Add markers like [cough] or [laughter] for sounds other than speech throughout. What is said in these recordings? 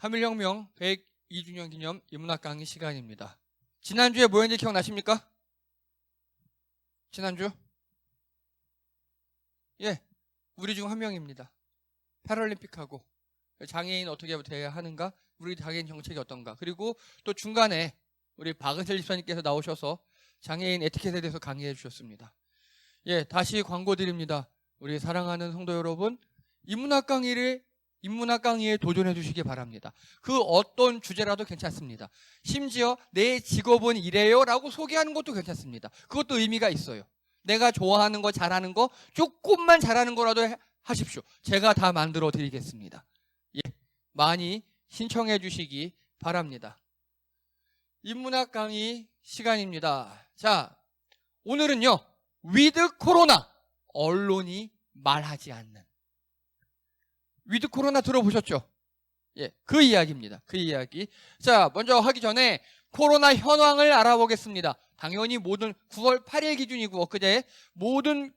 한일혁명 102주년 기념 인문학 강의 시간입니다. 지난주에 뭐였는지 기억나십니까? 지난주? 예, 우리 중 한 명입니다. 패럴림픽하고 장애인 어떻게 돼야 하는가? 우리 장애인 정책이 어떤가? 그리고 또 중간에 우리 박은철 집사님께서 나오셔서 장애인 에티켓에 대해서 강의해 주셨습니다. 예, 다시 광고 드립니다. 우리 사랑하는 성도 여러분, 인문학 강의를 인문학 강의에 도전해 주시기 바랍니다. 그 어떤 주제라도 괜찮습니다. 심지어 내 직업은 이래요 라고 소개하는 것도 괜찮습니다. 그것도 의미가 있어요. 내가 좋아하는 거 잘하는 거 조금만 잘하는 거라도 해- 하십시오. 제가 다 만들어 드리겠습니다. 예. 많이 신청해 주시기 바랍니다. 인문학 강의 시간입니다. 자, 오늘은요. 위드 코로나 언론이 말하지 않는 위드 코로나 들어보셨죠? 예, 그 이야기입니다. 그 이야기. 자, 먼저 하기 전에 코로나 현황을 알아보겠습니다. 당연히 모든 9월 8일 기준이고 엊그제 모든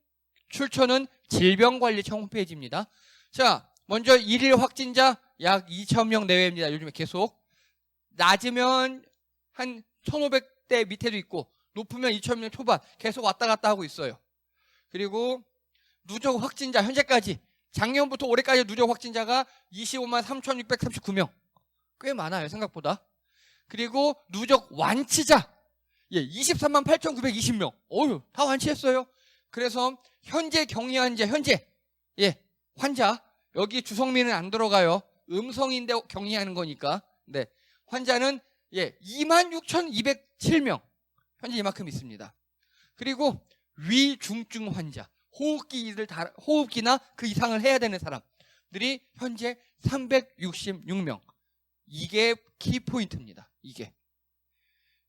출처는 질병관리청 홈페이지입니다. 자, 먼저 1일 확진자 약 2,000명 내외입니다. 요즘에 계속. 낮으면 한 1,500대 밑에도 있고 높으면 2,000명 초반 계속 왔다 갔다 하고 있어요. 그리고 누적 확진자 현재까지 작년부터 올해까지 누적 확진자가 25만 3,639명. 꽤 많아요, 생각보다. 그리고 누적 완치자. 예, 23만 8,920명. 어휴, 다 완치했어요. 그래서 현재 격리 환자, 현재, 예, 환자. 여기 주성민은 안 들어가요. 음성인데 격리하는 거니까. 네. 환자는, 예, 26,207명. 현재 이만큼 있습니다. 그리고 위중증 환자. 호흡기를 다, 호흡기나 그 이상을 해야 되는 사람들이 현재 366명. 이게 키포인트입니다. 이게.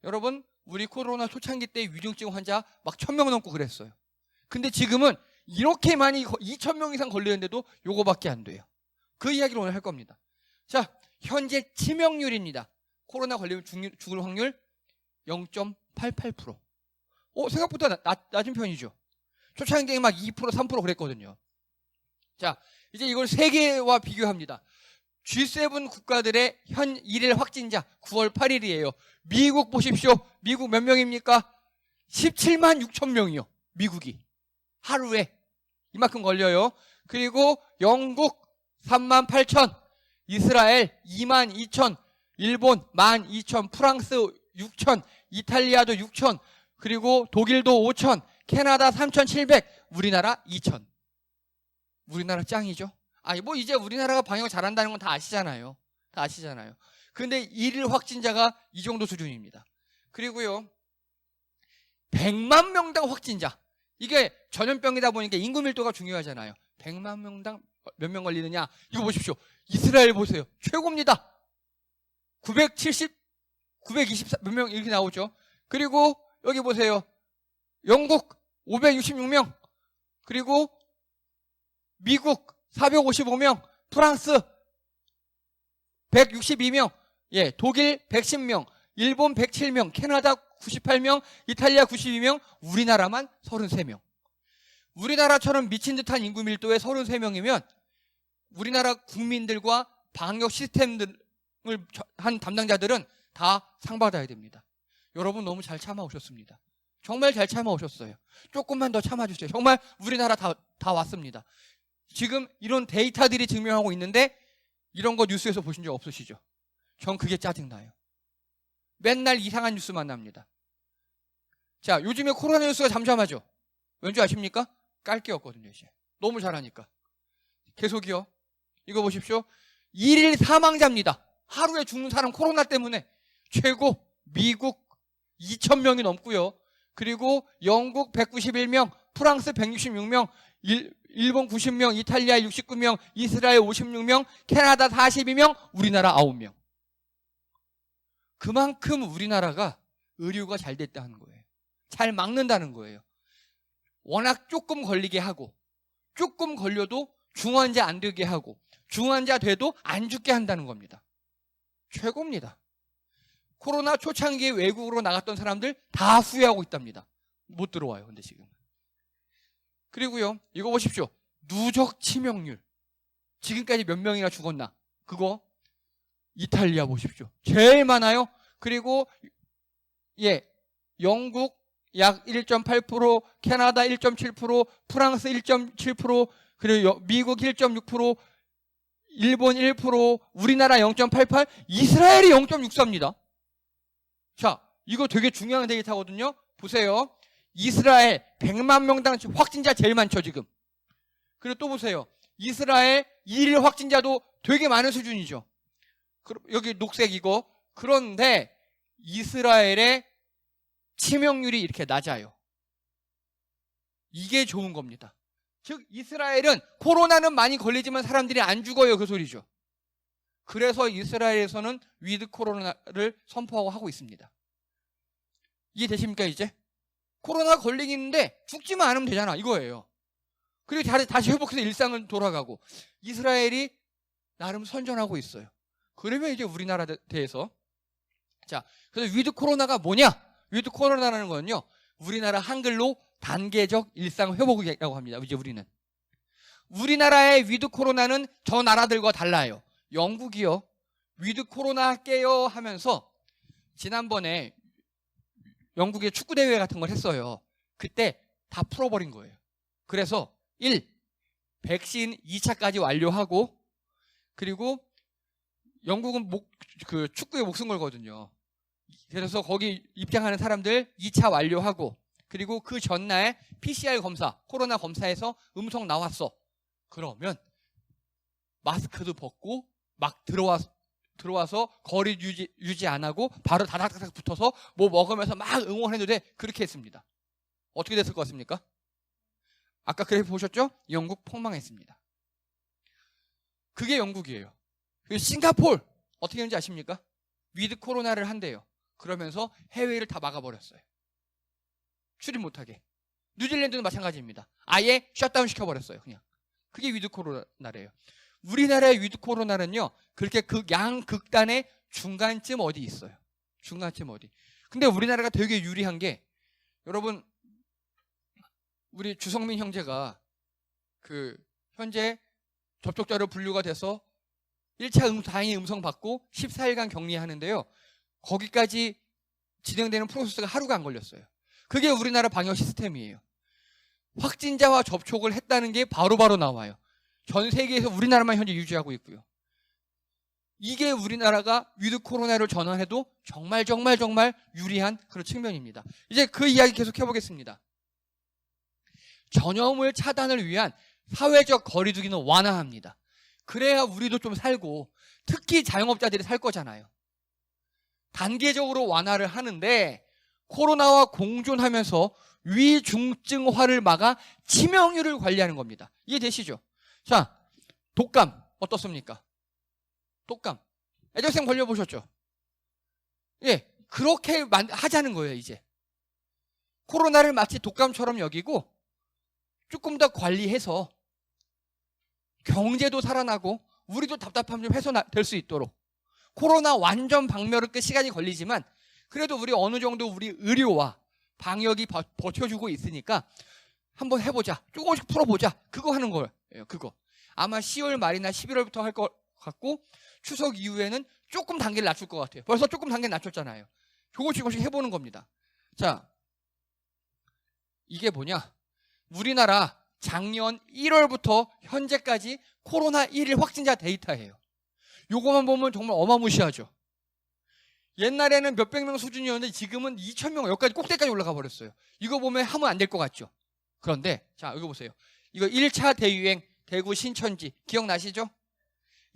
여러분, 우리 코로나 초창기 때 위중증 환자 막 1000명 넘고 그랬어요. 근데 지금은 이렇게 많이 2000명 이상 걸리는데도 요거밖에 안 돼요. 그 이야기를 오늘 할 겁니다. 자, 현재 치명률입니다. 코로나 걸리면 죽, 죽을 확률 0.88%. 어, 생각보다 낮, 낮- 낮은 편이죠. 초창기 때막 2%, 3% 그랬거든요. 자, 이제 이걸 세계와 비교합니다. G7 국가들의 현 1일 확진자 9월 8일이에요. 미국 보십시오. 미국 몇 명입니까? 17만 6천 명이요. 미국이. 하루에. 이만큼 걸려요. 그리고 영국 3만 8천, 이스라엘 2만 2천, 일본 1만 2천, 프랑스 6천, 이탈리아도 6천, 그리고 독일도 5천, 캐나다 3,700, 우리나라 2천. 우리나라 짱이죠? 아니, 뭐 이제 우리나라가 방역 잘한다는 건 다 아시잖아요. 다 아시잖아요. 근데 일일 확진자가 이 정도 수준입니다. 그리고요, 100만 명당 확진자. 이게 전염병이다 보니까 인구 밀도가 중요하잖아요. 100만 명당 몇 명 걸리느냐? 이거 보십시오. 이스라엘 보세요. 최고입니다. 970, 924, 몇 명 이렇게 나오죠. 그리고 여기 보세요. 영국 566명. 그리고 미국 455명. 프랑스 162명. 예, 독일 110명. 일본 107명. 캐나다 98명. 이탈리아 92명. 우리나라만 33명. 우리나라처럼 미친 듯한 인구 밀도의 33명이면 우리나라 국민들과 방역 시스템을 한 담당자들은 다 상 받아야 됩니다. 여러분 너무 잘 참아오셨습니다. 정말 잘 참아오셨어요. 조금만 더 참아주세요. 정말 우리나라 다, 다 왔습니다. 지금 이런 데이터들이 증명하고 있는데 이런 거 뉴스에서 보신 적 없으시죠? 전 그게 짜증나요. 맨날 이상한 뉴스만 납니다. 자, 요즘에 코로나 뉴스가 잠잠하죠? 왠지 아십니까? 깔 게 없거든요, 이제. 너무 잘하니까. 계속이요. 이거 보십시오. 1일 사망자입니다. 하루에 죽는 사람 코로나 때문에 최고 미국 2,000명이 넘고요. 그리고 영국 191명, 프랑스 166명, 일, 일본 90명, 이탈리아 69명, 이스라엘 56명, 캐나다 42명, 우리나라 9명. 그만큼 우리나라가 의료가 잘 됐다는 거예요. 잘 막는다는 거예요. 워낙 조금 걸리게 하고, 조금 걸려도 중환자 안 되게 하고, 중환자 돼도 안 죽게 한다는 겁니다. 최고입니다. 코로나 초창기에 외국으로 나갔던 사람들 다 후회하고 있답니다. 못 들어와요, 근데 지금. 그리고요, 이거 보십시오. 누적 치명률. 지금까지 몇 명이나 죽었나? 그거 이탈리아 보십시오. 제일 많아요. 그리고 예, 영국 약 1.8%, 캐나다 1.7%, 프랑스 1.7%, 그리고 여- 미국 1.6%, 일본 1%, 우리나라 0.88, 이스라엘이 0.64입니다. 자, 이거 되게 중요한 데이터거든요. 보세요. 이스라엘 100만 명당 확진자 제일 많죠, 지금. 그리고 또 보세요. 이스라엘 일일 확진자도 되게 많은 수준이죠. 그- 여기 녹색 이거. 그런데 이스라엘의 치명률이 이렇게 낮아요. 이게 좋은 겁니다. 즉 이스라엘은 코로나는 많이 걸리지만 사람들이 안 죽어요 그 소리죠. 그래서 이스라엘에서는 위드 코로나를 선포하고 하고 있습니다. 이해되십니까 이제? 코로나 걸리겠는데 죽지만 않으면 되잖아 이거예요. 그리고 다시, 회복해서 일상을 돌아가고 이스라엘이 나름 선전하고 있어요. 그러면 이제 우리나라 에 대해서 자 그래서 위드 코로나가 뭐냐? 위드 코로나라는 건요 우리나라 한글로 단계적 일상 회복이라고 합니다. 이제 우리는 우리나라의 위드 코로나는 저 나라들과 달라요. 영국이요 위드 코로나 할게요 하면서 지난번에 영국의 축구 대회 같은 걸 했어요. 그때 다 풀어버린 거예요. 그래서 1. 백신 2차까지 완료하고 그리고 영국은 목, 그 축구에 목숨 걸거든요. 그래서 거기 입장하는 사람들 2차 완료하고 그리고 그 전날 PCR 검사, 코로나 검사에서 음성 나왔어. 그러면 마스크도 벗고 막 들어와 들어와서 거리 유지 유지 안 하고 바로 다닥다닥 붙어서 뭐 먹으면서 막돼 그렇게 했습니다. 어떻게 됐을 것 같습니까? 아까 그래프 보셨죠? 영국 폭망했습니다. 그게 영국이에요. 그 싱가폴 어떻게 했는지 아십니까? 위드 코로나를 한대요. 그러면서 해외를 다 막아버렸어요. 출입 못하게. 뉴질랜드는 마찬가지입니다. 아예 셧다운 시켜버렸어요. 그냥. 그게 위드 코로나래요. 우리나라의 위드 코로나는요. 그렇게 극 양 극단의 중간쯤 어디 있어요. 중간쯤 어디. 근데 우리나라가 되게 유리한 게 여러분 우리 주성민 형제가 그 현재 접촉자로 분류가 돼서 1차 음, 다행히 음성 받고 14일간 격리하는데요. 거기까지 진행되는 프로세스가 하루가 안 걸렸어요. 그게 우리나라 방역 시스템이에요. 확진자와 접촉을 했다는 게 바로바로 나와요. 전 세계에서 우리나라만 현재 유지하고 있고요. 이게 우리나라가 위드 코로나를 전환해도 정말 정말 정말 유리한 그런 측면입니다. 이제 그 이야기 계속 해보겠습니다. 전염을 차단을 위한 사회적 거리두기는 완화합니다. 그래야 우리도 좀 살고 특히 자영업자들이 살 거잖아요. 단계적으로 완화를 하는데 코로나와 공존하면서 위중증화를 막아 치명률을 관리하는 겁니다. 이해되시죠? 자, 독감 어떻습니까? 독감. 애정생 걸려보셨죠? 예, 그렇게 만- 하자는 거예요, 이제. 코로나를 마치 독감처럼 여기고 조금 더 관리해서 경제도 살아나고 우리도 답답함 좀 해소될 수 있도록 코로나 완전 박멸은 꽤 시간이 걸리지만 그래도 우리 어느 정도 우리 의료와 방역이 버- 버텨주고 있으니까 한번 해보자 조금씩 풀어보자 그거 하는 거예요 그거 아마 10월 말이나 11월부터 할 것 같고 추석 이후에는 조금 단계를 낮출 것 같아요 벌써 조금 단계 낮췄잖아요 조금씩 조금씩 해보는 겁니다 자 이게 뭐냐 우리나라 작년 1월부터 현재까지 코로나 1일 확진자 데이터예요. 요거만 보면 정말 어마무시하죠. 옛날에는 몇백 명 수준이었는데 지금은 2천 명 여기까지 꼭대기까지 올라가 버렸어요. 이거 보면 하면 안 될 것 같죠. 그런데 자 이거 보세요. 이거 1차 대유행 대구 신천지 기억나시죠?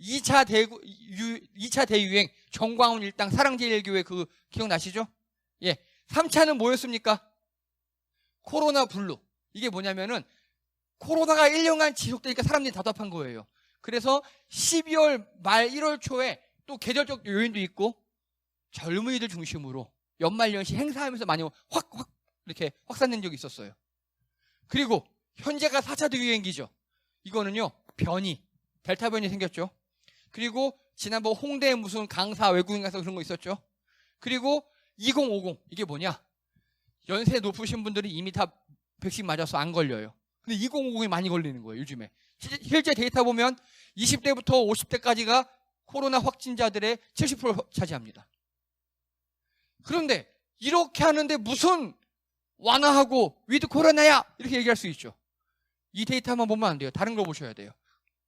2차 대구 유, 2차 대유행 정광훈 일당 사랑제일교회 그 기억나시죠? 예. 3차는 뭐였습니까? 코로나 블루. 이게 뭐냐면은 코로나가 1년간 지속되니까 사람들이 답답한 거예요. 그래서 12월 말 1월 초에 또 계절적 요인도 있고 젊은이들 중심으로 연말연시 행사하면서 많이 확, 확 이렇게 확산된 적이 있었어요. 그리고 현재가 4차 대유행기죠. 이거는요, 변이, 델타 변이 생겼죠. 그리고 지난번 홍대에 무슨 강사 외국인 가서 그런 거 있었죠. 그리고 2050, 이게 뭐냐? 연세 높으신 분들이 이미 다 백신 맞아서 안 걸려요. 근데 2050이 많이 걸리는 거예요, 요즘에. 실- 실제 데이터 보면 20대부터 50대까지가 코로나 확진자들의 70% 차지합니다. 그런데 이렇게 하는데 무슨 완화하고 위드 코로나야 이렇게 얘기할 수 있죠. 이 데이터만 보면 안 돼요. 다른 거 보셔야 돼요.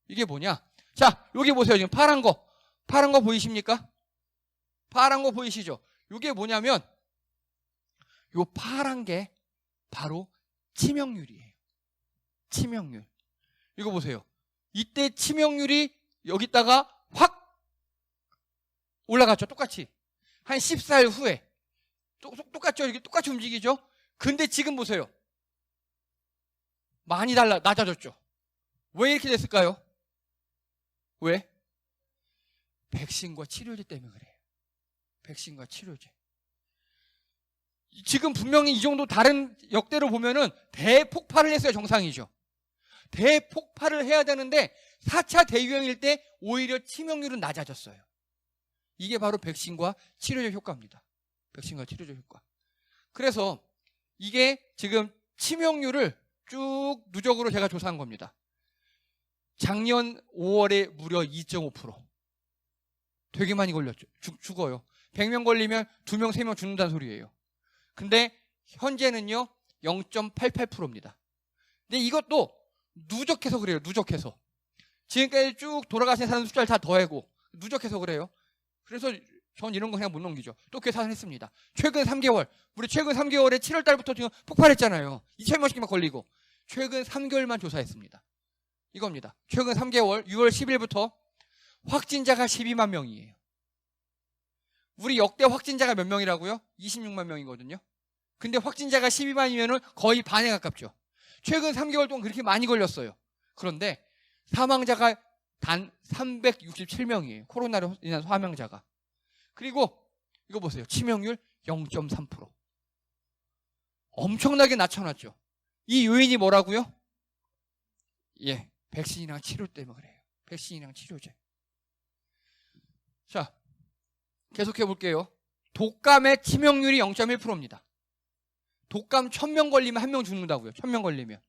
이게 뭐냐? 자, 여기 보세요. 지금 파란 거. 파란 거 보이십니까? 파란 거 보이시죠? 이게 뭐냐면 요 파란 게 바로 치명률이에요. 치명률. 이거 보세요. 이때 치명률이 여기다가 확 올라갔죠. 똑같이. 한 14일 후에. 똑같죠. 이게 똑같이 움직이죠. 근데 지금 보세요. 많이 달라, 낮아졌죠. 왜 이렇게 됐을까요? 왜? 백신과 치료제 때문에 그래요. 백신과 치료제. 지금 분명히 이 정도 다른 역대로 보면은 대폭발을 했어야 정상이죠. 대폭발을 해야 되는데 4차 대유행일 때 오히려 치명률은 낮아졌어요. 이게 바로 백신과 치료제 효과입니다. 백신과 치료제 효과. 그래서 이게 지금 치명률을 쭉 누적으로 제가 조사한 겁니다. 작년 5월에 무려 2.5%. 되게 많이 걸렸죠. 죽, 죽어요. 100명 걸리면 2명, 3명 죽는다는 소리예요. 근데 현재는요, 0.88%입니다. 근데 이것도 누적해서 그래요. 누적해서. 지금까지 쭉 돌아가신 사람 숫자를 다 더하고 누적해서 그래요. 그래서 전 이런 거 그냥 못 넘기죠. 또 계산했습니다. 최근 3개월, 우리 최근 3개월에 7월 달부터 지금 폭발했잖아요. 2천명씩만 걸리고 최근 3개월만 조사했습니다. 이겁니다. 최근 3개월 6월 10일부터 확진자가 12만 명이에요. 우리 역대 확진자가 몇 명이라고요? 26만 명이거든요. 근데 확진자가 12만이면 거의 반에 가깝죠. 최근 3개월 동안 그렇게 많이 걸렸어요. 그런데 사망자가 단 367명이에요. 코로나로 인한 사망자가. 그리고 이거 보세요. 치명률 0.3%. 엄청나게 낮춰놨죠. 이 요인이 뭐라고요? 예, 백신이랑 치료 때문에 그래요. 백신이랑 치료제. 자, 계속해 볼게요. 독감의 치명률이 0.1%입니다. 독감 1000명 걸리면 한 명 죽는다고요. 1000명 걸리면.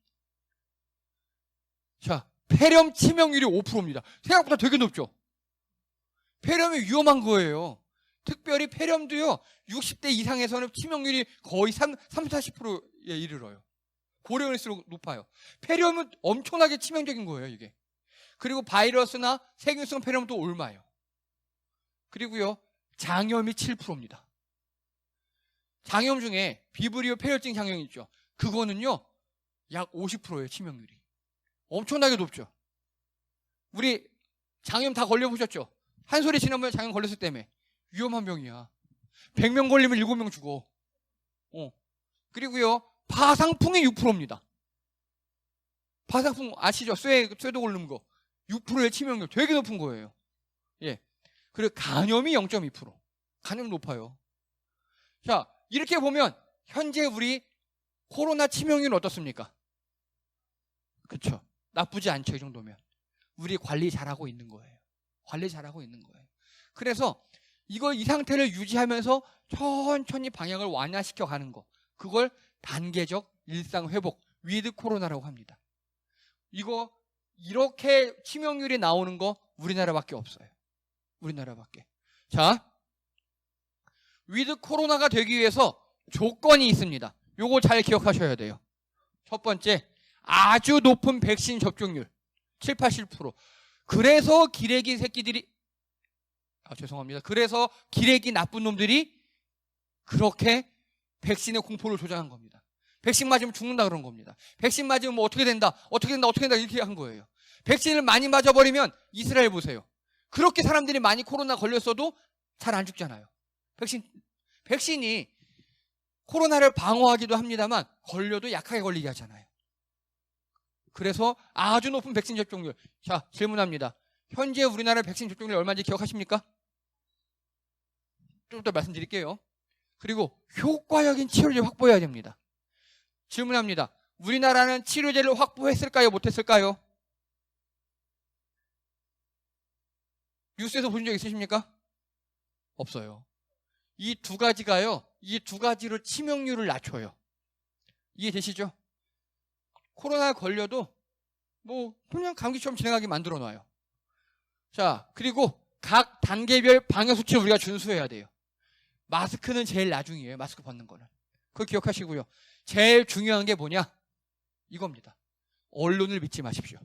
자, 폐렴 치명률이 5%입니다. 생각보다 되게 높죠? 폐렴이 위험한 거예요. 특별히 폐렴도요, 60대 이상에서는 치명률이 거의 3, 30, 40%에 이르러요. 고령일수록 높아요. 폐렴은 엄청나게 치명적인 거예요, 이게. 그리고 바이러스나 세균성 폐렴도 옮아요. 그리고요, 장염이 7%입니다. 장염 중에 비브리오 폐혈증 장염 있죠. 그거는요, 약 50%예요, 치명률이. 엄청나게 높죠. 우리 장염 다 걸려보셨죠? 한 소리 지나면 장염 걸렸을 때문에. 위험한 병이야. 100명 걸리면 7명 죽어. 어. 그리고요, 파상풍이 6%입니다. 파상풍 아시죠? 쇠, 쇠도 걸는 거. 6%의 치명률 되게 높은 거예요. 예. 그리고 간염이 0.2%. 간염 높아요. 자, 이렇게 보면 현재 우리 코로나 치명률은 어떻습니까? 그쵸. 나쁘지 않죠, 이 정도면. 우리 관리 잘하고 있는 거예요. 관리 잘하고 있는 거예요. 그래서 이걸 이 상태를 유지하면서 천천히 방향을 완화시켜 가는 거. 그걸 단계적 일상 회복, 위드 코로나라고 합니다. 이거 이렇게 치명률이 나오는 거 우리나라밖에 없어요. 우리나라밖에. 자, 위드 코로나가 되기 위해서 조건이 있습니다. 요거 잘 기억하셔야 돼요. 첫 번째, 아주 높은 백신 접종률. 7, 80%. 그래서 기레기 새끼들이 아, 죄송합니다. 그래서 기레기 나쁜 놈들이 그렇게 백신의 공포를 조장한 겁니다. 백신 맞으면 죽는다 그런 겁니다. 백신 맞으면 뭐 어떻게 된다, 어떻게 된다, 어떻게 된다 이렇게 한 거예요. 백신을 많이 맞아버리면 이스라엘 보세요. 그렇게 사람들이 많이 코로나 걸렸어도 잘 안 죽잖아요. 백신, 백신이 코로나를 방어하기도 합니다만 걸려도 약하게 걸리게 하잖아요. 그래서 아주 높은 백신 접종률. 자, 질문합니다. 현재 우리나라 백신 접종률 얼마인지 기억하십니까? 좀 더 말씀드릴게요. 그리고 효과적인 치료제 확보해야 됩니다. 질문합니다. 우리나라는 치료제를 확보했을까요? 못했을까요? 뉴스에서 보신 적 있으십니까? 없어요. 이 두 가지가요, 이 두 가지로 치명률을 낮춰요. 이해되시죠? 코로나에 걸려도 뭐 그냥 감기처럼 진행하게 만들어 놔요. 자, 그리고 각 단계별 방역 수치를 우리가 준수해야 돼요. 마스크는 제일 나중이에요. 마스크 벗는 거는. 그거 기억하시고요. 제일 중요한 게 뭐냐? 이겁니다. 언론을 믿지 마십시오.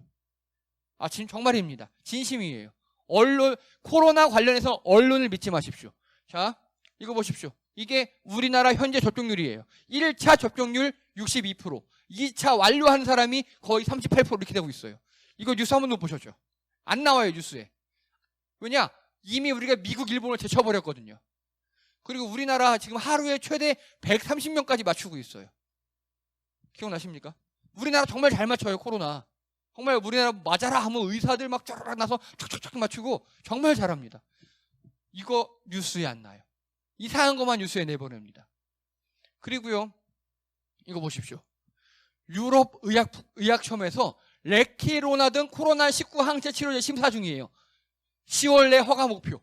아, 지금 정말입니다. 진심이에요. 언론, 코로나 관련해서 언론을 믿지 마십시오. 자, 이거 보십시오. 이게 우리나라 현재 접종률이에요. 1차 접종률 62%, 2차 완료한 사람이 거의 38% 이렇게 되고 있어요. 이거 뉴스 한번 보셨죠? 안 나와요, 뉴스에. 왜냐? 이미 우리가 미국, 일본을 제쳐버렸거든요. 그리고 우리나라 지금 하루에 최대 130명까지 맞추고 있어요. 기억나십니까? 우리나라 정말 잘 맞춰요, 코로나. 정말 우리나라 맞아라 하면 의사들 막 쫙 나서 촉촉촉 맞추고 정말 잘합니다. 이거 뉴스에 안 나요. 이상한 것만 뉴스에 내보냅니다. 그리고요, 이거 보십시오. 유럽 의약, 의약청에서 레키로나 등 코로나19 항체 치료제 심사 중이에요. 10월 내 허가 목표.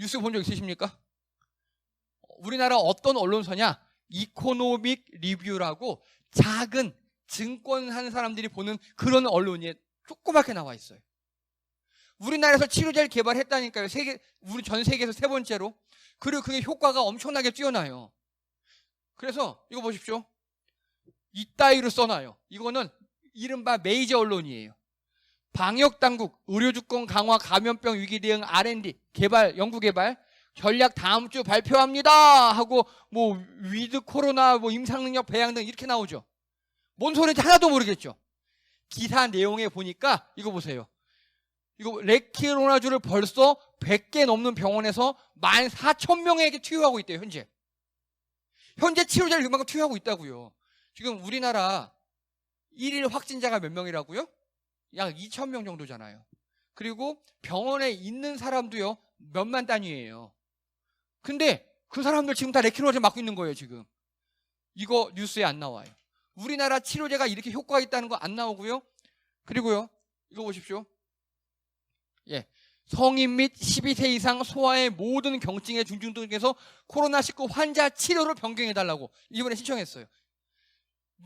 뉴스 본 적 있으십니까? 우리나라 어떤 언론사냐? 이코노믹 리뷰라고 작은 증권 하는 사람들이 보는 그런 언론이 조그맣게 나와 있어요. 우리나라에서 치료제를 개발했다니까요. 세계, 우리 전 세계에서 세 번째로. 그리고 그게 효과가 엄청나게 뛰어나요. 그래서 이거 보십시오. 이따위로 써놔요. 이거는 이른바 메이저 언론이에요. 방역당국, 의료주권 강화, 감염병 위기 대응 R&D, 개발, 연구개발, 전략 다음 주 발표합니다! 하고, 뭐, 위드 코로나, 뭐, 임상 능력 배양 등 이렇게 나오죠. 뭔 소리인지 하나도 모르겠죠. 기사 내용에 보니까, 이거 보세요. 이거, 레키로나주를 벌써 100개 넘는 병원에서 14,000명에게 투여하고 있대요, 현재. 현재 치료제를 그만큼 투여하고 있다고요. 지금 우리나라 1일 확진자가 몇 명이라고요? 약 2천 명 정도잖아요. 그리고 병원에 있는 사람도요 몇만 단위예요. 근데 그 사람들 지금 다 레키노제 맞고 있는 거예요 지금. 이거 뉴스에 안 나와요. 우리나라 치료제가 이렇게 효과가 있다는 거 안 나오고요. 그리고요 이거 보십시오. 예. 성인 및 12세 이상 소아의 모든 경증의 중증등에서 코로나19 환자 치료를 변경해달라고 이번에 신청했어요.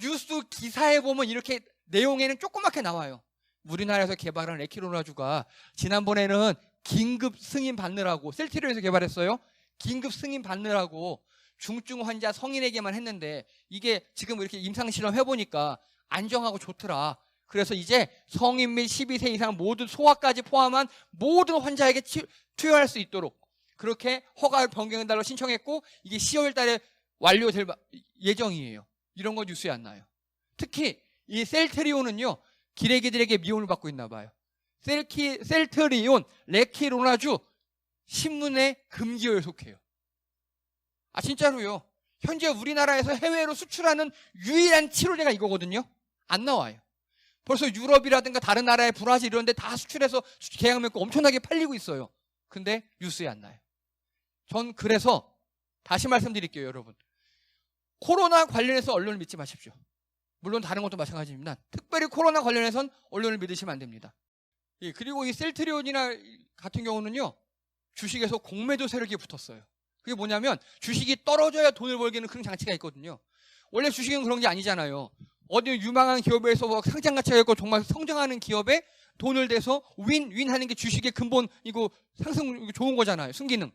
뉴스 기사에 보면 이렇게 내용에는 조그맣게 나와요. 우리나라에서 개발한 레키로나주가 지난번에는 긴급 승인 받느라고 셀티리온에서 개발했어요. 긴급 승인 받느라고 중증 환자 성인에게만 했는데 이게 지금 이렇게 임상 실험 해보니까 안정하고 좋더라. 그래서 이제 성인 및 12세 이상 모든 소아까지 포함한 모든 환자에게 치- 투여할 수 있도록 그렇게 허가를 변경해달라고 신청했고 이게 10월 달에 완료될 바- 예정이에요. 이런 거 뉴스에 안 나요. 특히 이 셀트리온은요. 기레기들에게 미움을 받고 있나 봐요. 셀키, 셀트리온, 레키로나주 신문의 금기어에 속해요. 아 진짜로요. 현재 우리나라에서 해외로 수출하는 유일한 치료제가 이거거든요. 안 나와요. 벌써 유럽이라든가 다른 나라의 브라질 이런 데 다 수출해서 계약 맺고 엄청나게 팔리고 있어요. 근데 뉴스에 안 나요. 전 그래서 다시 말씀드릴게요, 여러분. 코로나 관련해서 언론을 믿지 마십시오. 물론 다른 것도 마찬가지입니다. 특별히 코로나 관련해선 언론을 믿으시면 안 됩니다. 예, 그리고 이 셀트리온이나 같은 경우는요, 주식에서 공매도 세력이 붙었어요. 그게 뭐냐면 주식이 떨어져야 돈을 벌게는 그런 장치가 있거든요. 원래 주식은 그런 게 아니잖아요. 어디 유망한 기업에서 뭐 상장 가치가 있고 정말 성장하는 기업에 돈을 대서 윈, 윈 하는 게 주식의 근본이고 상승 좋은 거잖아요. 순기능.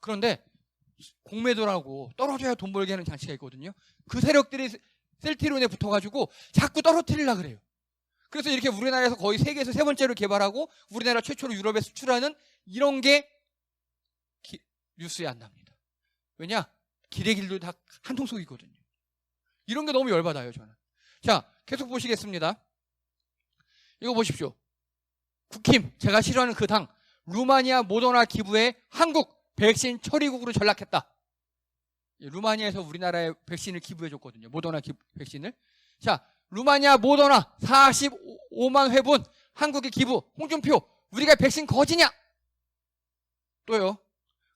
그런데 공매도라고 떨어져야 돈 벌게 하는 장치가 있거든요. 그 세력들이 셀티론에 붙어가지고 자꾸 떨어뜨리려 그래요. 그래서 이렇게 우리나라에서 거의 세계에서 세 번째로 개발하고 우리나라 최초로 유럽에 수출하는 이런 게 기- 뉴스에 안 납니다. 왜냐? 기레길도 다 한 통 속이거든요. 이런 게 너무 열받아요, 저는. 자, 계속 보시겠습니다. 이거 보십시오. 국힘, 제가 싫어하는 그 당, 루마니아 모더나 기부에 한국 백신 처리국으로 전락했다. 예, 루마니아에서 우리나라에 백신을 기부해줬거든요. 모더나 기- 백신을. 자, 루마니아 모더나 45만 회분 한국에 기부. 홍준표, 우리가 백신 거지냐? 또요.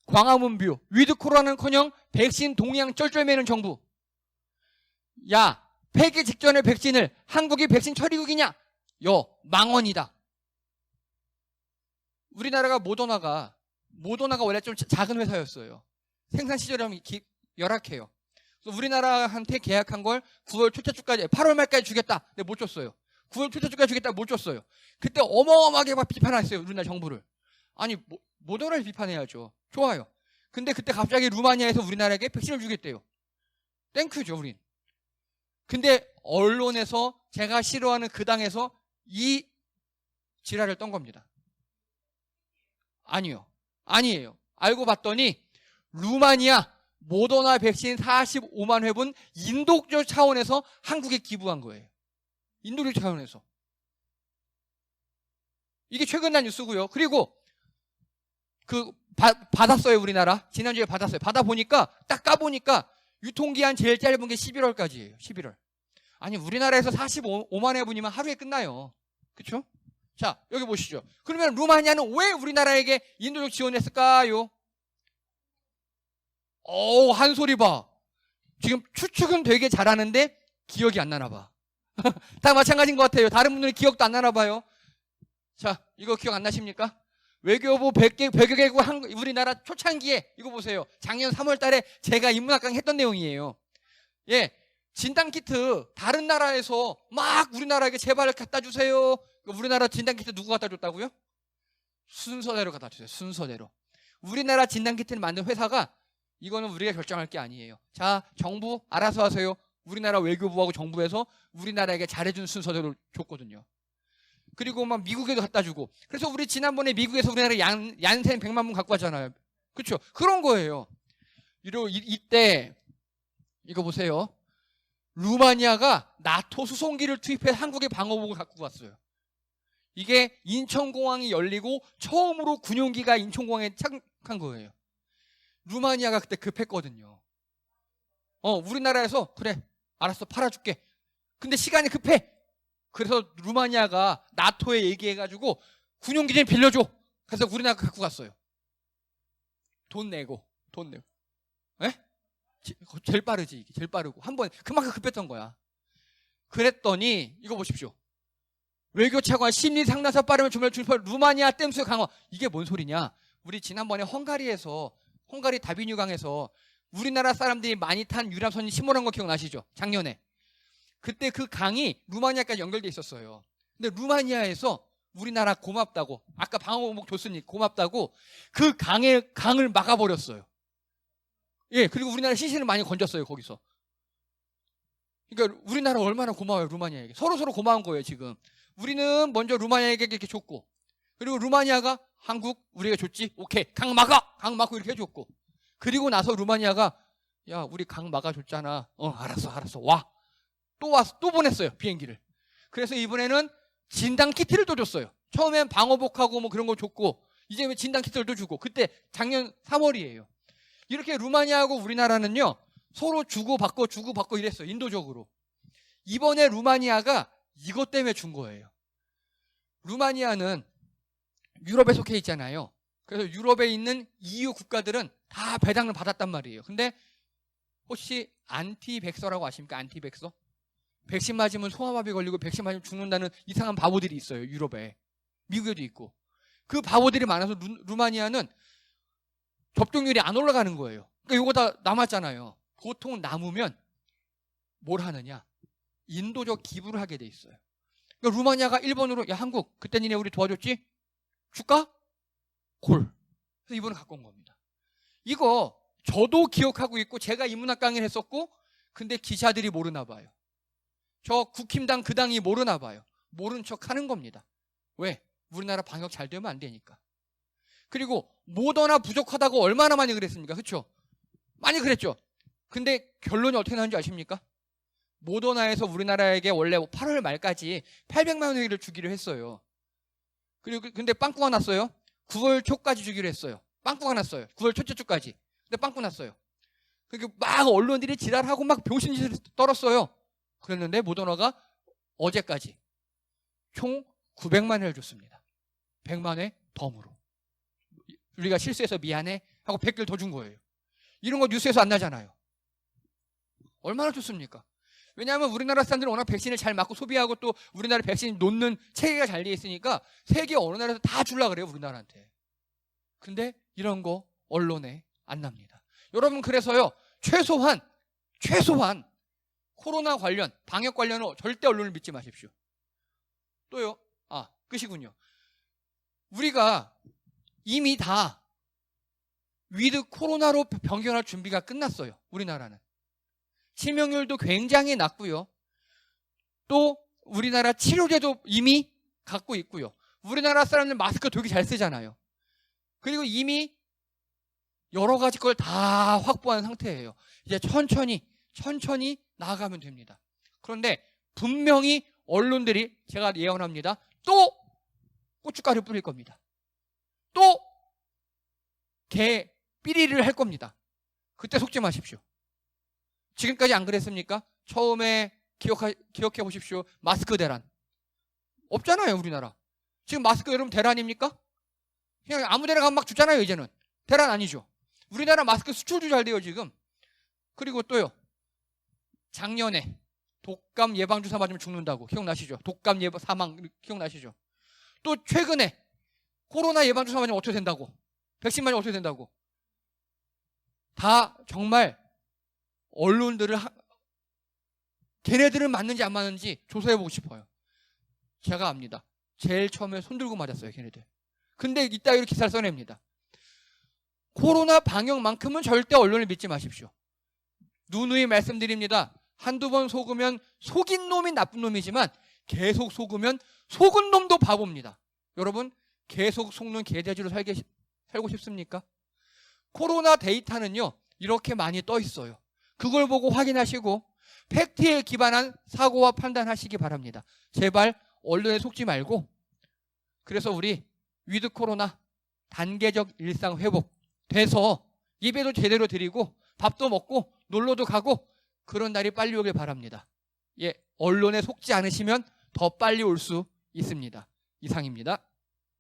광화문 뷰, 위드 코로나는커녕 백신 동양 쩔쩔매는 정부. 야, 폐기 직전의 백신을 한국이 백신 처리국이냐? 여, 망언이다. 우리나라가 모더나가 모더나가 원래 좀 자- 작은 회사였어요. 생산 시절이 하면 기- 열악해요. 그래서 우리나라한테 계약한 걸 9월 초째 주까지 8월 말까지 주겠다. 근데 못 줬어요. 9월 초째 주까지 주겠다 못 줬어요. 그때 어마어마하게 막 비판했어요. 우리나라 정부를. 아니 모- 모더나를 비판해야죠. 좋아요. 근데 그때 갑자기 루마니아에서 우리나라에게 백신을 주겠대요. 땡큐죠, 우린. 근데 언론에서 제가 싫어하는 그 당에서 이 지랄을 떤 겁니다. 아니요. 아니에요. 알고 봤더니 루마니아 모더나 백신 45만 회분 인도적 차원에서 한국에 기부한 거예요. 인도적 차원에서. 이게 최근 난 뉴스고요. 그리고 그 바- 받았어요, 우리나라. 지난주에 받았어요. 받아 보니까 딱 까보니까 유통기한 제일 짧은 게 11월까지예요. 11월. 아니 우리나라에서 45만 회분이면 하루에 끝나요. 그렇죠? 자, 여기 보시죠. 그러면 루마니아는 왜 우리나라에게 인도적 지원했을까요? 어우, 한 소리 봐. 지금 추측은 되게 잘하는데 기억이 안 나나 봐. [laughs] 다 마찬가지인 것 같아요. 다른 분들은 기억도 안 나나 봐요. 자, 이거 기억 안 나십니까? 외교부 100개, 100여 개국 한, 우리나라 초창기에 이거 보세요. 작년 3월 달에 제가 인문학 강의 했던 내용이에요. 예. 진단키트 다른 나라에서 막 우리나라에게 제발 갖다 주세요. 우리나라 진단키트 누구 갖다 줬다고요? 순서대로 갖다 주세요. 순서대로. 우리나라 진단키트를 만든 회사가 이거는 우리가 결정할 게 아니에요. 자, 정부 알아서 하세요. 우리나라 외교부하고 정부에서 우리나라에게 잘해준 순서대로 줬거든요. 그리고 막 미국에도 갖다 주고. 그래서 우리 지난번에 미국에서 우리나라 얀, 얀센 100만 분 갖고 왔잖아요. 그렇죠? 그런 거예요. 이러, 이, 이때 이거 보세요. 루마니아가 나토 수송기를 투입해 한국의 방어복을 갖고 왔어요. 이게 인천공항이 열리고 처음으로 군용기가 인천공항에 착한 거예요. 루마니아가 그때 급했거든요. 어, 우리나라에서 그래, 알았어, 팔아줄게. 근데 시간이 급해. 그래서 루마니아가 나토에 얘기해가지고 군용기 좀 빌려줘. 그래서 우리나라가 갖고 갔어요. 돈 내고, 돈 내고. 에? 제- 제일 빠르지, 이게. 제일 빠르고. 한 번, 그만큼 급했던 거야. 그랬더니, 이거 보십시오. 외교차관 심리 상담사 빠르면 주말 출발 루마니아 댐스 강화. 이게 뭔 소리냐? 우리 지난번에 헝가리에서, 헝가리 다비뉴강에서 우리나라 사람들이 많이 탄 유람선이 침몰한 거 기억나시죠? 작년에. 그때 그 강이 루마니아까지 연결돼 있었어요. 근데 루마니아에서 우리나라 고맙다고, 아까 방어복 줬으니 고맙다고 그 강에, 강을 막아버렸어요. 예, 그리고 우리나라 시신을 많이 건졌어요, 거기서. 그러니까 우리나라 얼마나 고마워요, 루마니아에게. 서로 서로 고마운 거예요, 지금. 우리는 먼저 루마니아에게 이렇게 줬고, 그리고 루마니아가 한국, 우리가 줬지? 오케이, 강 막아! 강 막고 이렇게 해줬고. 그리고 나서 루마니아가, 야, 우리 강 막아줬잖아. 어, 알았어, 알았어, 와. 또 와서, 또 보냈어요, 비행기를. 그래서 이번에는 진단 키트를 또 줬어요. 처음엔 방어복하고 뭐 그런 거 줬고, 이제 진단 키트를 또 주고, 그때 작년 3월이에요. 이렇게 루마니아하고 우리나라는요, 서로 주고받고 주고받고 이랬어요. 인도적으로. 이번에 루마니아가 이것 때문에 준 거예요. 루마니아는 유럽에 속해 있잖아요. 그래서 유럽에 있는 EU 국가들은 다 배당을 받았단 말이에요. 근데 혹시 안티백서라고 아십니까? 안티백서? 백신 맞으면 소아마비 걸리고 백신 맞으면 죽는다는 이상한 바보들이 있어요. 유럽에. 미국에도 있고. 그 바보들이 많아서 루, 루마니아는 접종률이 안 올라가는 거예요. 그러니까 이거 다 남았잖아요. 보통 남으면 뭘 하느냐? 인도적 기부를 하게 돼 있어요. 그러니까 루마니아가 일본으로 야 한국 그때 니네 우리 도와줬지? 줄까? 골. 그래서 이번에 갖고 온 겁니다. 이거 저도 기억하고 있고 제가 인문학 강의를 했었고 근데 기자들이 모르나 봐요. 저 국힘당 그 당이 모르나 봐요. 모른 척 하는 겁니다. 왜? 우리나라 방역 잘 되면 안 되니까. 그리고 모더나 부족하다고 얼마나 많이 그랬습니까? 그렇죠? 많이 그랬죠. 근데 결론이 어떻게 나는지 아십니까? 모더나에서 우리나라에게 원래 8월 말까지 800만 회를 주기로 했어요. 그리고 그- 근데 빵꾸가 났어요. 9월 초까지 주기로 했어요. 빵꾸가 났어요. 9월 첫째 주까지. 근데 빵꾸 났어요. 그게 막 언론들이 지랄하고 막 병신짓을 떨었어요. 그랬는데 모더나가 어제까지 총 900만 회를 줬습니다. 100만 회 덤으로. 우리가 실수해서 미안해 하고 100개를 더 준 거예요. 이런 거 뉴스에서 안 나잖아요. 얼마나 좋습니까? 왜냐하면 우리나라 사람들은 워낙 백신을 잘 맞고 소비하고 또 우리나라 백신 놓는 체계가 잘 돼 있으니까 세계 어느 나라에서 다 줄라 그래요 우리나라한테. 근데 이런 거 언론에 안 납니다. 여러분 그래서요 최소한 최소한 코로나 관련 방역 관련은 절대 언론을 믿지 마십시오. 또요 아 끝이군요. 우리가 이미 다 위드 코로나로 변경할 준비가 끝났어요. 우리나라는. 치명률도 굉장히 낮고요. 또 우리나라 치료제도 이미 갖고 있고요. 우리나라 사람들 마스크 되게 잘 쓰잖아요. 그리고 이미 여러 가지 걸 다 확보한 상태예요. 이제 천천히 천천히 나아가면 됩니다. 그런데 분명히 언론들이 제가 예언합니다. 또 고춧가루 뿌릴 겁니다. 또 개 삐리를 할 겁니다. 그때 속지 마십시오. 지금까지 안 그랬습니까? 처음에 기억하, 기억해 보십시오. 마스크 대란. 없잖아요, 우리나라. 지금 마스크 여러분 대란입니까? 그냥 아무 데나 가면 막 주잖아요, 이제는. 대란 아니죠. 우리나라 마스크 수출도 잘 돼요, 지금. 그리고 또요. 작년에 독감 예방 주사 맞으면 죽는다고 기억나시죠? 독감 예방 사망 기억나시죠? 또 최근에 코로나 예방 주사 맞으면 어떻게 된다고? 백신 맞으면 어떻게 된다고? 다 정말 언론들을 하- 걔네들은 맞는지 안 맞는지 조사해 보고 싶어요. 제가 압니다. 제일 처음에 손 들고 맞았어요, 걔네들. 근데 이따위로 기사를 써냅니다. 코로나 방역만큼은 절대 언론을 믿지 마십시오. 누누이 말씀드립니다. 한두 번 속으면 속인 놈이 나쁜 놈이지만 계속 속으면 속은 놈도 바보입니다. 여러분, 계속 속는 개돼지로 살게, 살고 싶습니까? 코로나 데이터는요, 이렇게 많이 떠 있어요. 그걸 보고 확인하시고 팩트에 기반한 사고와 판단하시기 바랍니다. 제발 언론에 속지 말고 그래서 우리 위드 코로나 단계적 일상 회복 돼서 예배도 제대로 드리고 밥도 먹고 놀러도 가고 그런 날이 빨리 오길 바랍니다. 예, 언론에 속지 않으시면 더 빨리 올 수 있습니다. 이상입니다.